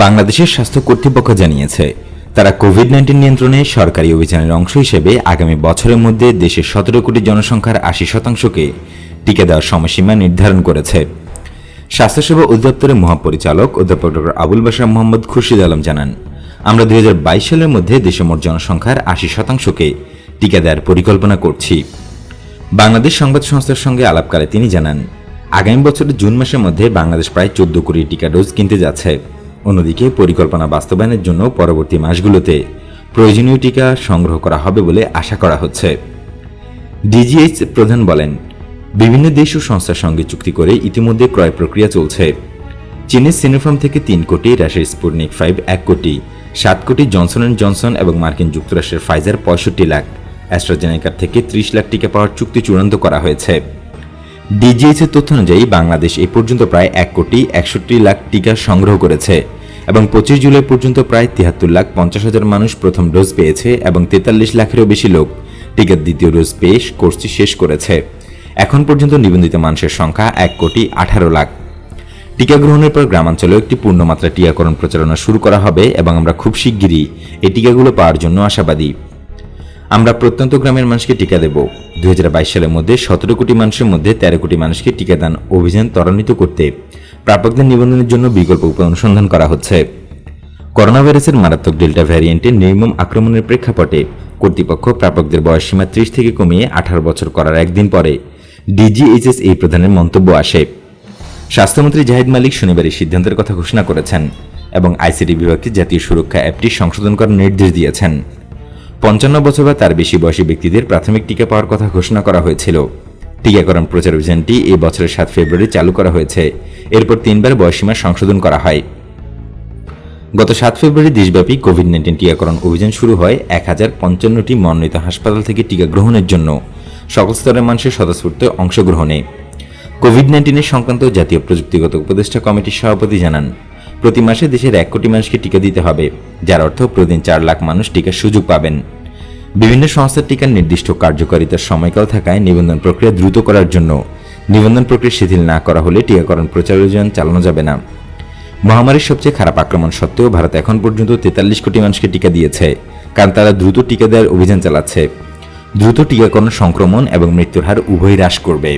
বাংলাদেশের স্বাস্থ্য কর্তৃপক্ষ জানিয়েছে, তারা কোভিড নাইন্টিন নিয়ন্ত্রণে সরকারি অভিযানের অংশ হিসেবে আগামী বছরের মধ্যে দেশের সতেরো কোটি জনসংখ্যার আশি শতাংশকে টিকা দেওয়ার সময়সীমা নির্ধারণ করেছে। স্বাস্থ্যসেবা অধিদপ্তরের মহাপরিচালক অধ্যাপক ডক্টর আবুল বাশার মোহাম্মদ খুরশিদ আলম জানান, আমরা দুই বাইশ সালের মধ্যে দেশের মোট জনসংখ্যার আশি শতাংশকে টিকা দেওয়ার পরিকল্পনা করছি। বাংলাদেশ সংবাদ সংস্থার সঙ্গে আলাপকালে তিনি জানান, আগামী বছরের জুন মাসের মধ্যে বাংলাদেশ প্রায় চোদ্দ কোটি টিকা ডোজ কিনতে যাচ্ছে। অন্যদিকে পরিকল্পনা বাস্তবায়নের জন্য পরবর্তী মাসগুলোতে প্রয়োজনীয় টিকা সংগ্রহ করা হবে বলে আশা করা হচ্ছে। ডিজিএইচ প্রধান বলেন, বিভিন্ন দেশ ও সংস্থার সঙ্গে চুক্তি করে ইতিমধ্যে ক্রয় প্রক্রিয়া চলছে। চীনের সিনোফার্ম থেকে তিন কোটি, রাশিয়ার স্পুটনিক ফাইভ এক কোটি, সাত কোটি জনসন অ্যান্ড জনসন এবং মার্কিন যুক্তরাষ্ট্রের ফাইজার পঁয়ষট্টি লাখ অ্যাস্ট্রাজেনেকার থেকে ত্রিশ লাখ টিকা পাওয়ার চুক্তি চূড়ান্ত করা হয়েছে। ডিজিএইচ এর তথ্য অনুযায়ী বাংলাদেশ এ পর্যন্ত প্রায় এক কোটি একষট্টি লাখ টিকা সংগ্রহ করেছে এবং পঁচিশ জুলাই পর্যন্ত প্রায় তিয়াত্তর লাখ পঞ্চাশ হাজার মানুষ প্রথম ডোজ পেয়েছে এবং তেতাল্লিশ লাখেরও বেশি লোক টিকার দ্বিতীয় ডোজ পেয়ে কোর্সটি শেষ করেছে। এখন পর্যন্ত নিবন্ধিত মানুষের সংখ্যা এক কোটি আঠারো লাখ। টিকা গ্রহণের পর গ্রামাঞ্চলেও একটি পূর্ণমাত্রা টিকাকরণ প্রচারণা শুরু করা হবে এবং আমরা খুব শিগগিরই এই টিকাগুলো পাওয়ার জন্য আশাবাদী। আমরা প্রত্যন্ত গ্রামের মানুষকে টিকা দেব। দুই হাজার বাইশ সালের মধ্যে সতেরো কোটি মানুষের মধ্যে তেরো কোটি মানুষকে টিকাদান অভিযান ত্বরান্বিত করতে প্রাপকদের নিবন্ধনের জন্য বিকল্প উপায় অনুসন্ধান করা হচ্ছে। করোনা ভাইরাসের মারাত্মক ডেল্টা ভ্যারিয়েন্টের নির্মম আক্রমণের প্রেক্ষাপটে কর্তৃপক্ষ প্রাপকদের বয়স সীমা ত্রিশ থেকে কমিয়ে আঠারো বছর করার একদিন পরে ডিজিএইচএস এই প্রধানের মন্তব্য আসে। স্বাস্থ্যমন্ত্রী জাহিদ মালিক শনিবার এই সিদ্ধান্তের কথা ঘোষণা করেছেন এবং আইসিডি বিভাগকে জাতীয় সুরক্ষা অ্যাপটি সংশোধন করার নির্দেশ দিয়েছেন। পঞ্চান্ন বছর বা তার বেশি বয়সী ব্যক্তিদের প্রাথমিক টিকা পাওয়ার কথা ঘোষণা করা হয়েছিল। টিকাকরণ প্রচার অভিযানটি এই বছরের সাত ফেব্রুয়ারি চালু করা হয়েছে। এরপর তিনবার বয়সীমা সংশোধন করা হয়। গত সাত ফেব্রুয়ারি দেশব্যাপী কোভিড নাইন্টিন টিকাকরণ অভিযান শুরু হয় এক হাজার পঞ্চান্নটি মনোনীত হাসপাতাল থেকে টিকা গ্রহণের জন্য। সকল স্তরের মানুষের স্বতঃস্ফূর্ত অংশগ্রহণে। কোভিড নাইন্টিনের সংক্রান্ত জাতীয় প্রযুক্তিগত উপদেষ্টা কমিটির সভাপতি জানান প্রতি মাসে দেশের এক কোটি মানুষকে টিকা দিতে হবে, যার অর্থ প্রতিদিন চার লাখ মানুষ টিকার সুযোগ পাবেন। বিভিন্ন সংস্থার টিকার নির্দিষ্ট কার্যকারিতার সময়কাল থাকায় নিবন্ধন প্রক্রিয়া দ্রুত করার জন্য নিবন্ধন প্রক্রিয়া শিথিল না করা হলে টিকাকরণ প্রচার অভিযান চালানো যাবে না। মহামারীর সবচেয়ে খারাপ আক্রমণ সত্ত্বেও ভারত এখন পর্যন্ত তেতাল্লিশ কোটি মানুষকে টিকা দিয়েছে, কারণ তারা দ্রুত টিকা দেওয়ার অভিযান চালাচ্ছে। দ্রুত টিকাকরণ সংক্রমণ এবং মৃত্যুর হার উভয় হ্রাস করবে।